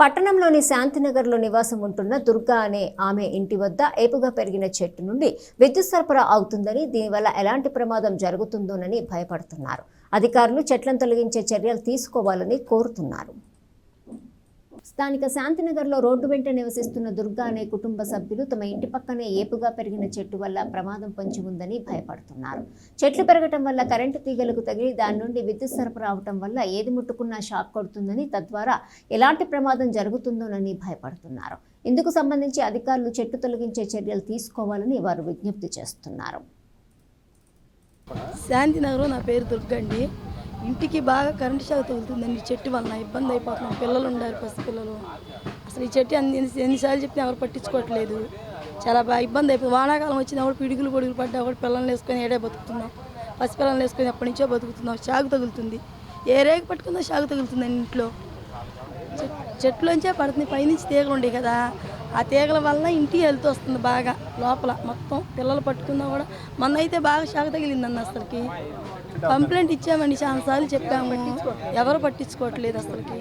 పట్టణంలోని శాంతినగర్లో నివాసం ఉంటున్న దుర్గా అనే ఆమె ఇంటి వద్ద ఏపుగా పెరిగిన చెట్టు నుండి విద్యుత్ సరఫరా అవుతుందని దీనివల్ల ఎలాంటి ప్రమాదం జరుగుతుందోనని భయపడుతున్నారు. అధికారులు చెట్లను తొలగించే చర్యలు తీసుకోవాలని కోరుతున్నారు. స్థానిక శాంతినగర్లో రోడ్డు వెంట నివసిస్తున్న దుర్గా అనే కుటుంబ సభ్యులు తమ ఇంటి పక్కనే ఏపుగా పెరిగిన చెట్టు వల్ల ప్రమాదం పొంచి ఉందని భయపడుతున్నారు. చెట్లు పెరగటం వల్ల కరెంటు తీగలకు తగిలి దాని నుండి విద్యుత్ సరఫరా అవటం వల్ల ఏది ముట్టుకున్నా షాక్ కొడుతుందని తద్వారా ఎలాంటి ప్రమాదం జరుగుతుందోనని భయపడుతున్నారు. ఇందుకు సంబంధించి అధికారులు చెట్టు తొలగించే చర్యలు తీసుకోవాలని వారు విజ్ఞప్తి చేస్తున్నారు. శాంతినగర్ నా పేరు దుర్గండి. ఇంటికి బాగా కరెంటు షాక్ తగులుతుందండి చెట్టు వలన ఇబ్బంది అయిపోతున్నాం. పిల్లలు ఉండారు పసి పిల్లలు. అసలు ఈ చెట్టు అన్ని ఎన్నిసార్లు చెప్పినా ఎవరు పట్టించుకోవట్లేదు. చాలా బాగా ఇబ్బంది అయిపోయింది. వానాకాలం వచ్చినా కూడా పిడుగులు పొడుగులు పడ్డా కూడా పిల్లల్ని వేసుకొని ఏడే బతుకుతున్నాం. పసి పిల్లల్ని వేసుకొని ఎప్పటి నుంచో బతుకుతున్నాం. షాక్ తగులుతుంది. ఏ రేగు పట్టుకుందో షాక్ తగులుతుందండి ఇంట్లో. చెట్- చెట్లోంచే పడుతుంది. పైనుంచి తీగలు ఉండేవి కదా. ఆ తీగల వల్ల ఇంటికి వెళ్తూ వస్తుంది బాగా లోపల మొత్తం పిల్లలు పట్టుకున్నా కూడా. మొన్న అయితే బాగా షాక్ తగిలిందన్న అసలుకి. కంప్లైంట్ ఇచ్చామండి చాలాసార్లు చెప్పాము. ఎవరు పట్టించుకోవట్లేదు అసలుకి.